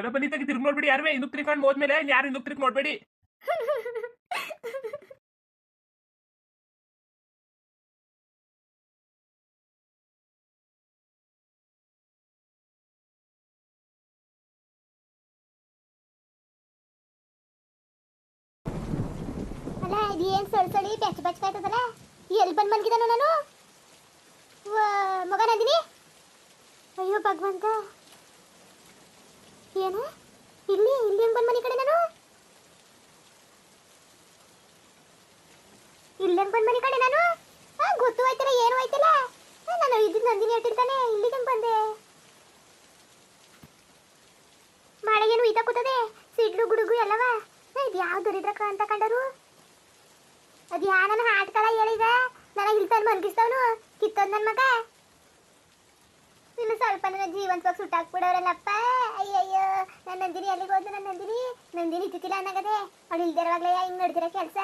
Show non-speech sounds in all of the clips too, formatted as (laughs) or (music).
ಎಲ್ಲ ಬನ್ನಿ ತೆಗಿ, ತಿರ್ಗಿ ನೋಡ್ಬೇಡಿ ಯಾರುವೆ ಹಿಂದಕ್ಕೆ ತಿರ್ಕೊಂಡು ಹೋದ್ಮೇಲೆ ಯಾರು ಹಿಂದಕ್ಕೆ ತಿರ್ಗಿ ನೋಡ್ಬೇಡಿ. ಅಲ್ಲ ಇದೇನ್ ಸೊಳ್ ಸೊಳಿ ಬೆಚ್ಚ ಬೆಚ್ಚಗಾಯ್ತದಲ್ಲ ಎಲ್ಲಿ ಬಂದು ಮನ್ಗಿದಾನು ನಾನು? ಮಗ ನಂದಿನಿ? ಅಯ್ಯೋ, ಭಗವಂತ. ಏನು? ಇಲ್ಲಿ ಇಲ್ಲಿ ಹೆಂಗ್ ಬಂದ್ ಮನೆ ಕಡೆ ನಾನು. ಇಲ್ಲಿ ಹೆಂಗ್ ಬಂದ್ ಮನೆ ಕಡೆ ನಾನು. ಗೊತ್ತು ಆಯ್ತಲ್ಲ, ಏನು ಆಯ್ತಲ್ಲ? ನಾನು ಇದ್ದಿದ್ದು ನಂದಿನಿ ಹೇಳ್ತಿರ್ತಾನೆ ಇಲ್ಲಿ ಹೆಂಗ್ ಬಂದೆ. ಮಳೆಗೇನು ಈತ ಕೂತದೆ? ಸಿಡ್ಲು, ಗುಡುಗು ಎಲ್ಲವ? ಇದು ಯಾವ ದರಿದ್ರಕ ಅಂತ ಕಂಡರು? ಅದು ಯಾ ನನ್ನ ಹಾಟ್ಕಳ ಹೇಳಿದ? ನನಗೆ ಇಲ್ಲಿ ತಂದು ಮನ್ಗಿಸ್ತವನು ಕಿತ್ತೋದ್ ನನ್ನ ಮಗ. ಇನ್ನು ಸ್ವಲ್ಪ ನನ್ನ ಜೀವಂತವಾಗಿ ಸುಟ್ಟಾಕ್ಬಿಡೋರಲ್ಲಪ್ಪ ಅಯ್ಯಯ್ಯೋ ನನ್ನ ನಂದಿನಿ ಅಲ್ಲಿಗೆ ಹೋದ್ಲು ನನ್ನ ನಂದಿನಿ? ನಂದಿನಿ ಇತ್ತಿಲ್ಲ ಅನ್ನಗದೆ. ಅವಳು ಇಲ್ದಿರುವಾಗಲೇ ಹಿಂಗೆ ನಡ್ದಿರೋ ಕೆಲಸ?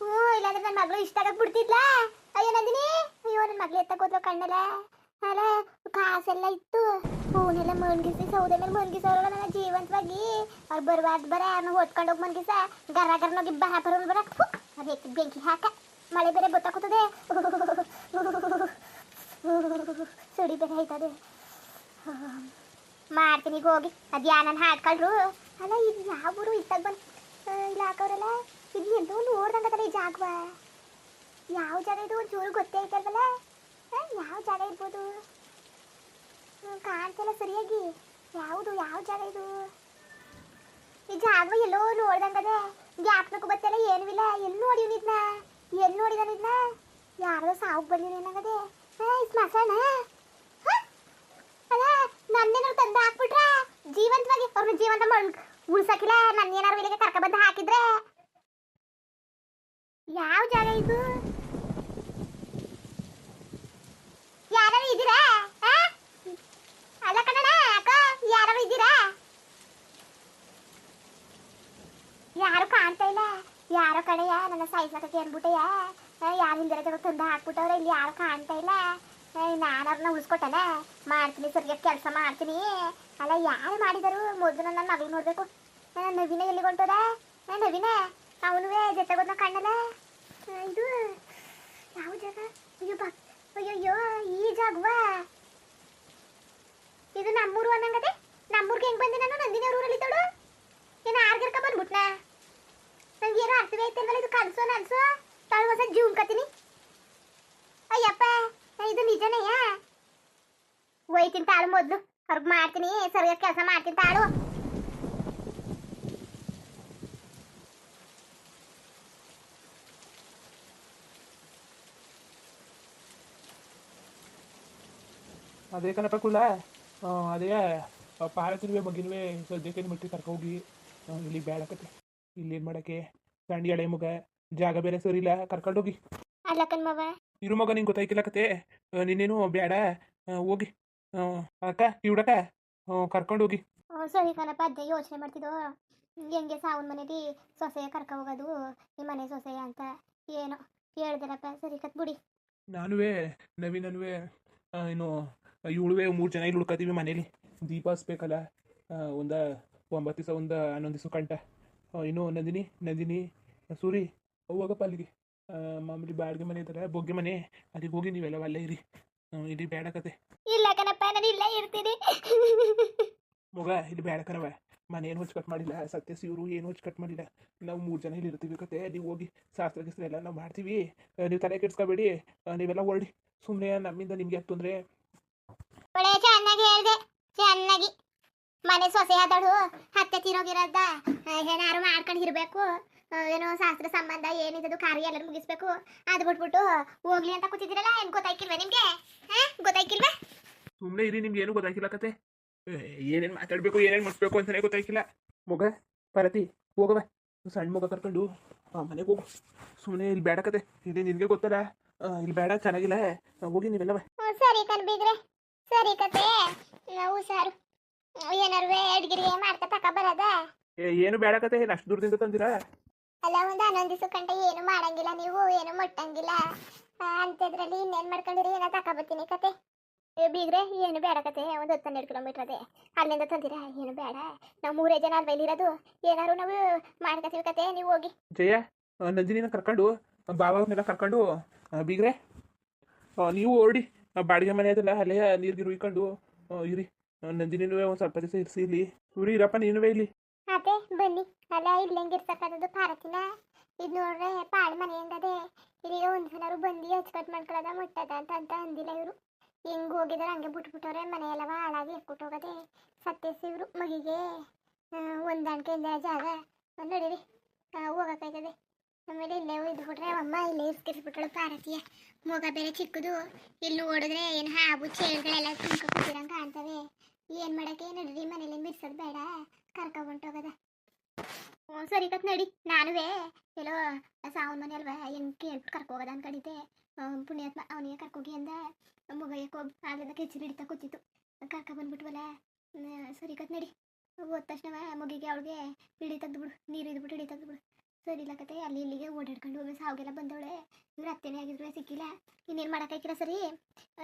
ಹ್ಞೂ, ಇಲ್ಲಾಂದ್ರೆ ನನ್ನ ಮಗಳು ಇಷ್ಟ ಆಗಕ್ಕೆ ಬಿಡ್ತಿದ್ಲ? ಅಯ್ಯೋ, ನಂದಿನಿ! ಅಯ್ಯೋ ನನ್ನ ಮಗಳು ಎತ್ತಕೋದ್ಲು ಕಣ್ಣಲ್ಲ. ಅಲ್ಲ, ಕಾಸೆಲ್ಲ ಇತ್ತು. ಹೂನೆಲ್ಲ ಮನ್ಗಿಸಿ ಸೌದೆ ಮೇಲೆ ಮನ್ಗಿಸೋರಲ್ಲ ನನ್ನ ಜೀವಂತವಾಗಿ. ಅವ್ರು ಬರಬಾರ್ದು ಬರ ನಾವು ಹೊತ್ಕೊಂಡು ಹೋಗಿ ಮನ್ಗಿಸ. ಗರ ಗರ್ನೋಗಿ ಬರ ಬರೋನು ಬರ ಅದು ಬೆಂಕಿ ಹಾಕ. ಮಳೆ ಬೇರೆ ಗೊತ್ತಾಗ್ತದೆ (laughs) ಸುಡಿ ಬೇರೆ ಆಯ್ತದೆ ಮಾಡ್ತೀನಿ ಈಗ ಹೋಗಿ. ಅದು ಯಾ ಹಾಡ್ಕೊಳ್ರು. ಅಲ್ಲ, ಇದು ಯಾವ ಊರು? ಇತ್ತಾಗ ಬಂದು ಇಲ್ಲ ಹಾಕೋರಲ್ಲ? ಇದು ಎಂತೂ ಓಡ್ದಂಗ ಈ ಜಾಗವ. ಯಾವ ಜಾಗ ಇದು? ಚೂರು ಗೊತ್ತೇ ಐತಲ್ವಲ್ಲ ಯಾವ ಜಾಗ ಇರ್ಬೋದು? ಕಾಣ್ತಿಲ್ಲ ಸರಿಯಾಗಿ. ಯಾವುದು, ಯಾವ ಜಾಗ ಇದು? ಈ ಜಾಗ ಎಲ್ಲೋ ನೋಡ್ದಂಗದೆ. ಜ್ಞಾಪನಕ್ಕೂ ಬತ್ತಿಲ್ಲ ಏನೂ ಇಲ್ಲ. ಎಲ್ಲಿ ನೋಡಿವ್ನಿದ್ನ ಎಲ್ಲಿ ನೋಡಿದಾನಿದ್ನ ಯಾರೋ ಸಾವು ಬಂದಿನೇನಾಗದೆ ಸ್ಮಶಾನ ಹ? ಅಲ್ಲ ನನ್ನೇನಾರು ತಂದು ಹಾಕ್ಬಿಟ್ರ ಅವ್ರನ್ನ ಜೀವಂತ ಉಳ್ಸಕಿಲ್ಲ. ಉಳ್ಸಕ್ಕಿಲ್ಲ ನನ್ನೇನಾರು ಇಲ್ಲಿಗೆ ಕರ್ಕೊಬಂದು ಹಾಕಿದ್ರೆ? ಯಾವ ಜಾಗ ಇದು? ಯಾರು ಇದ್ದೀರಾ? ಅಲ್ಲ ಕಣಣ್ಣ ಅಕ್ಕ ಯಾರು ಇದ್ದೀರಾ? ಯಾರು ಕಾಣ್ತಾ ಇಲ್ಲ. ಯಾರೋ ಕಡೆಯ ನನ್ನ ಸೈಜ್ ಸಾಯಿಸಕ್ಕೆ ಅನ್ಬಿಟ್ಟೆಯ ಯಾರು ಇಲ್ದಿರ ಜಾಗ ತಂದು ಹಾಕ್ಬಿಟ್ಟವ್ರೆ, ಇಲ್ಲಿ ಯಾರು ಕಾಣ್ತಾ ಇಲ್ಲ. ನಾನು ಅವ್ರನ್ನ ಉಳಿಸ್ಕೊಟ್ಟಲ್ಲ ಮಾಡ್ತೀನಿ, ಸರಿಯಾಗಿ ಕೆಲಸ ಮಾಡ್ತೀನಿ. ಅಲ್ಲ, ಯಾರು ಮಾಡಿದರು? ಮೊದಲು ನನ್ನ ಮಗಳು ನೋಡಬೇಕು. ನನ್ನ ನವೀನ ಎಲ್ಲಿ ಹೊಂಟದ? ನನ್ನ ನವೀನ? ಅವನುವೇ ಜೊತೆಗೋದ್ನ ಕಾಣಲ್ಲ ಇದು ಯಾವ ಜಾಗ? ಅಯ್ಯೋ, ಬಾ. ಅಯ್ಯಯ್ಯೋ, ಈ ಜಾಗವಾ? ಇದು ನಮ್ಮೂರು ಅನ್ನಂಗದೆ? ನಮ್ಮೂರ್ಗೆ ಹೆಂಗೆ ಬಂದೆ ನಾನು? ನಂದಿನಿ ಅವ್ರ ಊರಲ್ಲಿ ತೋಡು ಏನು ಆರ್ಗರ್ಕ ಬಂದ್ಬಿಟ್ನ? ನಂಗೆ ಏನೋ ಅರ್ಥವೇ ಐತಲ್ವಲ್ಲ ಇದು ಕನಸು ನನ್ಸೋ? ತಾಳು ಹೊಸ ಕತೀನಿ ತಾಳು ಮೊದ್ಲು. ಅವ್ರಿಗೆ ಮಾಡ್ತೀನಿ ಸರಿಯಾದ ಕೆಲಸ ಮಾಡ್ತೀನಿ ತಾಳು. ಅದೇ ಕಣಪ್ಪ ಕುಳ್ಳ ಆ, ಅದೇ ಪಾರತಿರುವೆ ಮಗಿಲ್ವೇ ಸದ್ಯಕ್ಕೆ ಮಟ್ಟಿ ಕರ್ಕೋಗಿ ಇಲ್ಲಿ ಬೇಡಕತ್ತೆ ಇಲ್ಲಿ ಏನು ಮಾಡಕ್ಕೆ? ಸಣ್ಣ ಎಳೆ ಮಗ ಜಾಗ ಬೇರೆ ಸರಿ ಇಲ್ಲ ಕರ್ಕೊಂಡೋಗಿ. ಅಲ್ಲ ಕಣ್ಮವ ಇರು ಮಗ ನಿಂಗೆ ಗೊತ್ತಾಯ್ಕಿಲ್ಲ ಕತೆ. ನೀನೇನು ಬೇಡ ಹೋಗಿ. ಅಕ್ಕ ಇವ್ಡಕ್ಕ ಕರ್ಕೊಂಡೋಗಿ ಹ್ಞೂ ಸರಿ ಕಣಪ್ಪ ಅದೇ ಯೋಚನೆ ಮಾಡ್ತಿದ್ದೋ ಹೆಂಗೆ ಸಾವನ್ ಮನೇಲಿ ಸೊಸೆಯ ಕರ್ಕ ಹೋಗೋದು ಈ ಮನೆ ಸೊಸೆಯ ಅಂತ ಏನೋ ಹೇಳ್ದಿರಪ್ಪ. ಸರಿ ಕತ್ ಬಿಡಿ. ನಾನುವೇ ನವೀನನುವೆ ಏನು ಇವಳುವೆ ಮೂರು ಜನ ಇಲ್ಲಿ ಉಳ್ಕೊತೀವಿ ಮನೇಲಿ. ದೀಪ ಹಸ್ಬೇಕಲ್ಲ ಒಂದು ಒಂಬತ್ತು ದಿವಸ ಒಂದು ಹನ್ನೊಂದು ದಿವಸ ಕಂಟ ಇನ್ನು ನಂದಿನಿ ನಂದಿನಿ ಸೂರಿ ಹೋಗಪ್ಪ ಅಲ್ಲಿಗೆ. ಮಾಮೂಲಿ ಬಾಡಿಗೆ ಮನೆ ಇದ್ದಾರೆ ಬೊಗ್ಗೆ ಮನೆ. ಅಲ್ಲಿಗೆ ಹೋಗಿ ನೀವೆಲ್ಲ ಅಲ್ಲೇ ಇರಿ. ಇಲ್ಲಿ ಬೇಡ ಕತೆ. ಇಲ್ಲ ಕಣಪ್ಪ ನಾನು ಇಲ್ಲೇ ಇರ್ತೀನಿ. ಮಗ ಇಲ್ಲಿ ಬೇಡ ಕಣವ ಮನೆ ಏನು ಕಟ್ ಮಾಡಿಲ್ಲ ಸತ್ಯ ಸಿವರು ಏನು ಹೊಚ್ಚು ಕಟ್ ಮಾಡಿಲ್ಲ. ನಾವು ಮೂರು ಜನ ಇಲ್ಲಿ ಇರ್ತೀವಿ ಕತೆ. ನೀವು ಹೋಗಿ ಶಾಸ್ತ್ರ ಗಿಸ್ತ್ರ ಎಲ್ಲ ನಾವು ಮಾಡ್ತೀವಿ. ನೀವು ತಲೆ ಕೆಡ್ಸ್ಕೊಬೇಡಿ. ನೀವೆಲ್ಲ ಹೊರಡಿ. ಸುಮ್ಮನೆ ನಮ್ಮಿಂದ ನಿಮ್ಗೆ ಯಾಕೆ ತೊಂದರೆ? ಒಳ್ಳೆ ಚೆನ್ನಾಗಿ ಹೇಳ್ದೆ. ಚೆನ್ನಾಗಿ. ಮನೆ ಸೊಸೆ ಆದಳು ಹತ್ತೆ ತಿರೋಗಿರೋದ ಏನಾರು ಮಾಡ್ಕೊಂಡು ಇರಬೇಕು. ಏನೋ ಶಾಸ್ತ್ರ ಸಂಬಂಧ ಏನಿದ್ದು ಕಾರ್ಯ ಎಲ್ಲ ಮುಗಿಸ್ಬೇಕು. ಅದು ಬಿಟ್ಬಿಟ್ಟು ಹೋಗ್ಲಿ ಅಂತ ಕೂತಿದ್ದೀರಲ್ಲ ಏನು ಗೊತ್ತಾಯ್ಕಿಲ್ವ ನಿಮ್ಗೆ? ಸುಮ್ಮನೆ ಇರಿ ನಿಮ್ಗೆ ಏನು ಗೊತ್ತಾಗಿಲ್ಲ ಕತೆ. ಏನೇನು ಮಾತಾಡಬೇಕು ಏನೇನು ಮುಟ್ಬೇಕು ಅಂತಲೇ ಗೊತ್ತಾಗಿಲ್ಲ ಮಗ ಪರತಿ ಹೋಗವ ಸಣ್ಣ ಮಗ ಕರ್ಕೊಂಡು ಮನೆಗೆ ಹೋಗು. ಸುಮ್ಮನೆ ಇಲ್ಲಿ ಬೇಡ ಕತೆ. ಇದೆ ನಿನಗೆ ಗೊತ್ತಲ್ಲ. ಇಲ್ಲಿ ಬೇಡ ಚೆನ್ನಾಗಿಲ್ಲ. ಹೋಗಿ ನೀವೆಲ್ಲವ. ಸರಿ ಕಣ್ಬಿದ್ರೆ ಸರಿ ಕತೆ. ನಾವು ಸಾರು. ಏನಾರು ಅಡ್ಗಿರಿ ಮಾಡ್ತಾ ತಕ ಬರದ? ಏ ಏನು ಬೇಡ ಕತೆ. ಏನು ಅಷ್ಟು ದೂರದಿಂದ ತಂದಿರ? ಅಲ್ಲ ಒಂದು ಹನ್ನೊಂದು ದಿವಸ ಕಂಡ ಏನು ಮಾಡಂಗಿಲ್ಲ ನೀವು ಏನು ಮುಟ್ಟಂಗಿಲ್ಲ. ಅಂತದ್ರಲ್ಲಿ ಇನ್ನೇನ್ ಮಾಡ್ಕೊಂಡಿರಿ? ಏನೋ ತಕ ಬರ್ತೀನಿ ಕತೆ. ಏ ಬೀಗ್ರೆ ಏನು ಬೇಡ ಕತೆ. ಒಂದು ಹತ್ತು ಹನ್ನೆರಡು ಕಿಲೋಮೀಟ್ರ್ ಅದೇ. ಅಲ್ಲಿಂದ ತಂದಿರ? ಏನು ಬೇಡ. ನಾವು ಮೂರೇ ಜನ ಅಲ್ಲಿ ಬೈಲಿರೋದು ಏನಾರು ನಾವು ಮಾಡ್ಕತೀವಿ ಕತೆ. ನೀವು ಹೋಗಿ. ಜಯ ನಂದಿನಿನ ಕರ್ಕೊಂಡು ಬಾವವ್ರನ್ನೆಲ್ಲ ಕರ್ಕೊಂಡು ಬೀಗ್ರೆ ನೀವು ಓಡಿ ಬಾಡಿಗೆ ಮನೆ ಅದಲ್ಲ ಅಲ್ಲೇ ನೀರ್ಗಿರು ಇಕ್ಕೊಂಡು ಇರಿ. ನಂದಿನಿನೂ ಒಂದು ಸ್ವಲ್ಪ ದಿವಸ ಇರಿಸಿ ಇಲ್ಲಿ. ಇವ್ರಿ ಇರಪ್ಪ ನೀನುವೇ ಇಲ್ಲಿ. ಅದೇ ಬನ್ನಿ. ಅಲ್ಲ ಇಲ್ಲಿ ಹೆಂಗಿರ್ತಕ್ಕಂಥದ್ದು ಪಾರತಿನ ಇದು ನೋಡ್ರೆ ಪಾಳ್ ಮನೆ ಹೆಂಗದೆ ಇಲ್ಲಿಗೆ ಒಂದು ಜನರು ಬಂದು ಹಚ್ಕಟ್ ಮಾಡ್ಕೊಳ್ಳೋದ ಮುಟ್ಟದ ಅಂತ ಅಂತ ಅಂದಿಲ್ಲ ಇವರು. ಹೆಂಗ್ ಹೋಗಿದಾರೆ ಹಂಗೆ ಬಿಟ್ಬಿಟ್ಟವ್ರೆ ಮನೆ ಎಲ್ಲವ ಹಾಳಾಗಿ ಎಕ್ಬಿಟ್ಟು ಹೋಗದೆ. ಇವರು ಮಗಿಗೆ ಆ, ಹೊಂದಾಣಿಕೆ ಇಲ್ಲ ಜಾಗ. ನೋಡಿರಿ ಹೋಗಕ್ಕಾಯ್ತದೆ ಆಮೇಲೆ ಇಲ್ಲೇ ಇದ್ಬಿಟ್ರೆ ಅಮ್ಮ ಇಲ್ಲೇ ಇಸ್ಕಿಸ್ಬಿಟ್ಟಳು ಪಾರತಿಯ ಮೊಗ ಬೇರೆ ಚಿಕ್ಕದು. ಇಲ್ಲಿ ಓಡಿದ್ರೆ ಏನು ಹಾಬು ಚೇಳ್ಗಳೆಲ್ಲ ಕೂತಿರಂಗೆ ಕಾಣ್ತವೆ. ಏನು ಮಾಡಕ್ಕೆ ನಡೀರಿ ಮನೇಲಿ ಬಿಡ್ಸೋದು ಬೇಡ. ಕರ್ಕೊಂಡೋಗದ ಹ್ಞೂ ಸರಿ ಕತ್ ನಡಿ. ನಾನುವೇ ಎಲ್ಲೋ ಸಾವನ್ ಮನೆ ಅಲ್ವಾ ಏನು ಕೇಳ್ಬಿಟ್ಟು ಕರ್ಕೋಗದ ಅನ್ಕೊಂಡಿದ್ದೆ. ಪುಣ್ಯಾತ್ಮ ಅವನಿಗೆ ಕರ್ಕೋಗಿ ಅಂದ. ಮಗ ಹೋಗಿ ಆಗ್ಲಿಂದ ಕೆಚ್ಚಿ ಹಿಡಿತಾ ಕೂತಿತ್ತು. ಕರ್ಕ ಬಂದ್ಬಿಟ್ವಲ್ಲ ಸರಿ ಕತ್ ನಡಿ. ಹೋದ ತಕ್ಷಣ ಮಗಿಗೆ ಅವಳಿಗೆ ಹಿಡಿ ತೆಗ್ದುಬಿಡು ನೀರು ಇದ್ಬಿಟ್ಟು ಹಿಡಿ ತೆಗ್ದುಬಿಡು ಸರಿ ಇಲ್ಲ ಕತೆ, ಅಲ್ಲಿ ಇಲ್ಲಿಗೆ ಓಡಾಡ್ಕೊಂಡು ಹೋಗಿ ಸಾವ್ಗೆಲ್ಲ ಬಂದವಳೆ. ಇವ್ರು ಅತ್ತೆನೇ ಆಗಿದ್ರು, ಸಿಕ್ಕಿಲ್ಲ. ಇನ್ನೇನು ಮಾಡೋಕ್ಕಾಯ್ತಿರ ಸರಿ.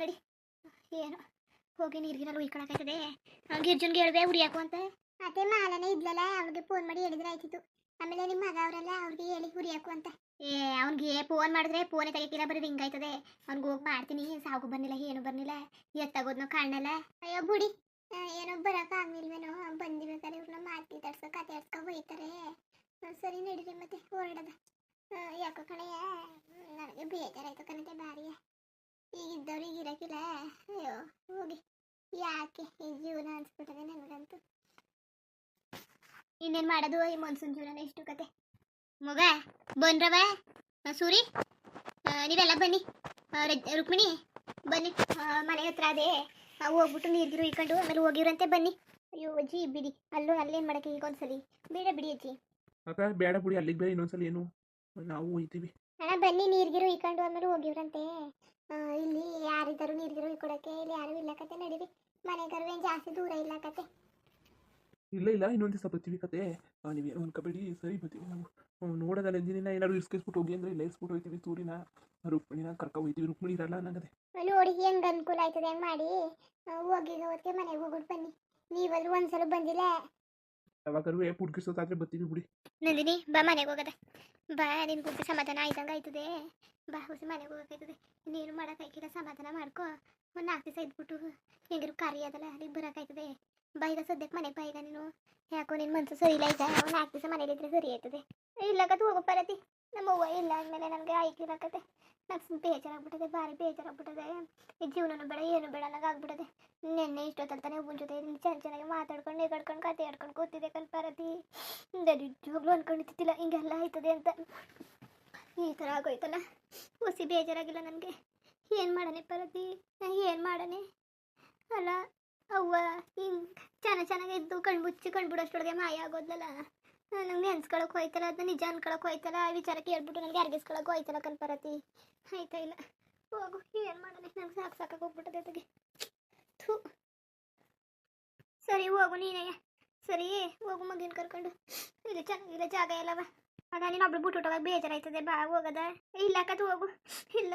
ನಡಿ. ಏನು? ಹೋಗಿ ನೀರಿಗಿನಲ್ಲಿ ಉಯ್ಕೊಳಕಾಯ್ತದೆ ಗಿರ್ಜನ್ಗೆ ಹೇಳ್ದೆ ಉರಿಯಾಕು ಅಂತ. ಅದೇ ಮಾಲನೇ ಇದ್ಲಲ್ಲ ಅವ್ರಿಗೆ ಫೋನ್ ಮಾಡಿ ಹೇಳಿದ್ರೆ ಆಯ್ತಿತ್ತು. ಆಮೇಲೆ ನಿಮ್ಮ ಮಗ ಅವರೆಲ್ಲ, ಅವ್ರಿಗೆ ಹೇಳಿ ಉರಿಯಾಕು ಅಂತ. ಏ, ಅವ್ನಿಗೆ ಫೋನ್ ಮಾಡಿದ್ರೆ ಫೋನೇ ತೆಗಿತಿಲ್ಲ ಬರೀ ರಿಂಗ್ ಆಯ್ತದೆ. ಅವ್ನಿಗೆ ಹೋಗಿ ಮಾಡ್ತೀನಿ. ಸಾಗು ಬಂದಿಲ್ಲ, ಏನು ಬರ್ನಿಲ್ಲ ಎತ್ತಾಗೋದ್ನೋ ಕಾಣಲ್ಲ ಅಯ್ಯೋ ಬುಡಿ ಏನೋ ಬರಕ ಆಗ್ಲಿಲ್ವೇನೋ. ಬಂದಿಬೇಕಾದ್ರೆ ಇವ್ರನ್ನ ಮಾತಿ ತಡ್ಸೋ, ಕತೆ ಆಡ್ಸ್ಕೊ ಹೋಯ್ತಾರೆ. ಸರಿ ನಡೀರಿ ಮತ್ತೆ ಹೊರಡದ. ಯಾಕೋ ಕಣಯ್ಯ ನನಗೆ ಬೇಜಾರಾಯ್ತು ಕಣತೆ ಬಾರಿಯ ಈಗಿದ್ದವ್ರು ಈಗ ಇರಕ್ಕಿಲ್ಲ ಅಯ್ಯೋ, ಹೋಗಿ. ಯಾಕೆ ಈ ಜೀವನ ಅನ್ಸ್ಬಿಟ್ಟದೆ ನನಗಂತೂ. ಇನ್ನೇನು ಮಾಡೋದು? ಈ ಮನ್ಸೂನ್ ಜೀವನ ಎಷ್ಟು ಕತೆ. ಮಗ ಬನ್ರವ ಸೂರಿ. ನೀವೆಲ್ಲ ಬನ್ನಿ. ರುಕ್ಮಿಣಿ ಬನ್ನಿ. ಮನೆ ಹತ್ರ ಅದೇ. ಹೋಗ್ಬಿಟ್ಟು ನೀರ್ಗಿರು ಇಕ್ಕೊಂಡು ಆಮೇಲೆ ಹೋಗಿವ್ರಂತೆ ಬನ್ನಿ. ಅಯ್ಯೋ ಅಜ್ಜಿ ಬಿಡಿ. ಅಲ್ಲೂ ಅಲ್ಲೇನು ಮಾಡಕ್ಕೆ ಈಗ ಒಂದ್ಸಲಿ? ಬೇಡ ಬಿಡಿ ಅಜ್ಜಿ. ಅಕ್ಕ ಬೇಡ ಬಿಡಿ ಅಲ್ಲಿಗೆ ಬೇರೆ ಇನ್ನೊಂದ್ಸಲಿ ಏನು? ನಾವು ಹೋಯ್ತೀವಿ. ಅಣ್ಣ ಬನ್ನಿ ನೀರ್ಗಿರು ಇಕ್ಕೊಂಡು ಆಮೇಲೆ ಹೋಗಿವ್ರಂತೆ. ಇಲ್ಲಿ ಯಾರಿದ್ದಾರು ನೀರ್ಗಿರು ಇಕ್ಕೊಡಕ್ಕೆ ಇಲ್ಲಿ ಯಾರು ಇಲ್ಲ ಕತೆ ನಡೀರಿ. ಮನೆಗರು ಏನು ಜಾಸ್ತಿ ದೂರ ಇಲ್ಲ ಕತೆ. ಇಲ್ಲ ಇಲ್ಲ ಇನ್ನೊಂದು ದಿವಸ ಬರ್ತೀವಿ ಕತೆ. ಆ, ನೀವೇನು ಅನ್ಕೋಬೇಡಿ ಸರಿ ಬರ್ತೀವಿ ನಾವು ನೋಡೋದಲ್ಲ ನೋಡೋದ ಏನಾರು ಏನಾದ್ರು ಇರ್ಸ್ಕಿಸ್ಬಿಟ್ಟು ಹೋಗಿ ಅಂದ್ರೆ ಇಲ್ಲ ಇರ್ಸ್ಬಿಟ್ಟು ಹೋಗ್ತೀವಿ ಸೂರಿನ ರುಕ್ಮಿಣಿನ ಕರ್ಕೊ ಹೋಗ್ತೀವಿ ರುಕ್ಮಿಣಿ ಇರಲ್ಲ ಅನ್ನಂಗದೆ ನೋಡಿ ಹೆಂಗ್ ಅನುಕೂಲ ಆಯ್ತದೆ ಹೆಂಗ್ ಮಾಡಿ? ಹೋಗಿ ಹೊತ್ತಿಗೆ ಮನೆಗೆ ಹೋಗ್ಬಿಟ್ಟು ಬನ್ನಿ. ನೀವಾದ್ರೂ ಒಂದ್ಸಲ ಬಂದಿಲ್ಲ? ಯಾವಾಗಾರು ಪುಡ್ಕಿಸೋದಾದ್ರೆ ಬರ್ತೀವಿ ಬಿಡಿ. ನಂದಿನಿ ಬಾ ಮನೆಗೆ ಹೋಗದ. ಬಾ ನಿನ್ ಗುಡ್ಡಿ ಸಮಾಧಾನ ಆಯ್ತಂಗ ಆಯ್ತದೆ. ಬಾ ಹುಸಿ ಮನೆಗೆ ಹೋಗಕ್ಕಾಯ್ತದೆ ನೀನು ಮಾಡೋಕ್ಕಾಯ್ಕಿಲ್ಲ ಸಮಾಧಾನ ಮಾಡ್ಕೊ. ಒಂದು ನಾಲ್ಕು ದಿವಸ ಇದ್ಬಿಟ್ಟು ಹೆಂಗಿರು ಕಾರ್ಯ ಅದಲ್ಲ ಅಲ್ಲಿಗೆ ಬರೋಕ್ಕಾಯ್ತದೆ ಬಾ ಸದ್ಯಕ್ ಸದ್ಯಕ್ಕೆ ಮನೆಗೆ ಬಾ ನೀನು ಯಾಕೋ ನಿನ್ನ ಮನ್ಸು ಸರಿ ಇಲ್ಲ ಈಗ ಒಂದು ನಾಲ್ಕು ದಿವಸ ಮನೇಲಿದ್ರೆ ಸರಿ ಆಯ್ತದೆ ಇಲ್ಲಕತ್ ಹೋಗು ಪರತಿ ನಮ್ಮ ಅವ್ವ ಇಲ್ಲ ನನ್ಗೆ ಆಯ್ಕೆ ಆಯ್ಕಿಲ್ಲಕತೆ ನಂಗೆ ಬೇಜಾರಾಗ್ಬಿಟ್ಟದೆ ಭಾರಿ ಬೇಜಾರಾಗ್ಬಿಟ್ಟದೆ ಈ ಜೀವನನೂ ಬೇಡ ಏನು ಬೇಡ ನಂಗೆ ಆಗ್ಬಿಟ್ಟದೆ ನೆನ್ನೆ ಇಷ್ಟೊತ್ತಂತಾನೆ ಒಬ್ಬನ ಜೊತೆ ಚೆನ್ನ ಚೆನ್ನಾಗಿ ಮಾತಾಡ್ಕೊಂಡು ನೆಗಾಡ್ಕೊಂಡು ಕತೆ ಆಡ್ಕೊಂಡು ಕೂತಿದ್ದೆ ಕಲ್ಪಾರತಿ ನಿಜವಾಗ್ಲೂ ಅನ್ಕೊಂಡಿದ್ದಿಲ್ಲ ಹಿಂಗೆಲ್ಲ ಆಯ್ತದೆ ಅಂತ ಈ ಥರ ಆಗೋಯ್ತಲ್ಲ ಹುಸಿ ಬೇಜಾರಾಗಿಲ್ಲ ನನಗೆ ಏನು ಮಾಡನೆ ಪರತಿ ಏನು ಮಾಡನೆ ಅಲ್ಲ ಅವ್ವ, ಹಿಂಗೆ ಚೆನ್ನಾಗಿ ಚೆನ್ನಾಗಿದ್ದು ಕಣ್ಮುಚ್ಚಿ ಕಣ್ಬಿಡೋಷ್ಟೊಳಗೆ ಮಾಯ ಆಗೋದ್ಲಲ್ಲ ನಂಗೆ ನೆನ್ಸ್ಕೊಳಕ್ಕೆ ಹೋಯ್ತಲ್ಲ ಅದನ್ನ ನಿಜ ಅನ್ಕೊಳಕ್ಕೆ ಹೋಯ್ತಲ್ಲ, ಆ ವಿಚಾರಕ್ಕೆ ಹೇಳ್ಬಿಟ್ಟು ನನಗೆ ಅರ್ಗಿಸ್ಕೊಳಕ್ಕೆ ಹೋಯ್ತಲ್ಲ ಕಲ್ಪರತಿ ಆಯ್ತಾ ಇಲ್ಲ? ಹೋಗು, ಏನು ಮಾಡಲಿ ನಂಗೆ ಸಾಕು ಸಾಕಾಗಿ ಹೋಗ್ಬಿಟ್ಟದೆ ಅದಕ್ಕೆ ಥೂ. ಸರಿ, ಹೋಗು ನೀನೇ ಸರಿ, ಹೋಗು ಮಗಿನ ಕರ್ಕೊಂಡು. ಇಲ್ಲಿ, ಚೆನ್ನಾಗಿಲ್ಲ ಜಾಗ ಎಲ್ಲವ. ಅದ ನೀನು ಒಬ್ಳು ಬಿಟ್ಟು ಬೇಜಾರಾಯ್ತದೆ, ಬಾ, ಹೋಗದ. ಇಲ್ಲ ಕತ್ ಹೋಗು. ಇಲ್ಲ.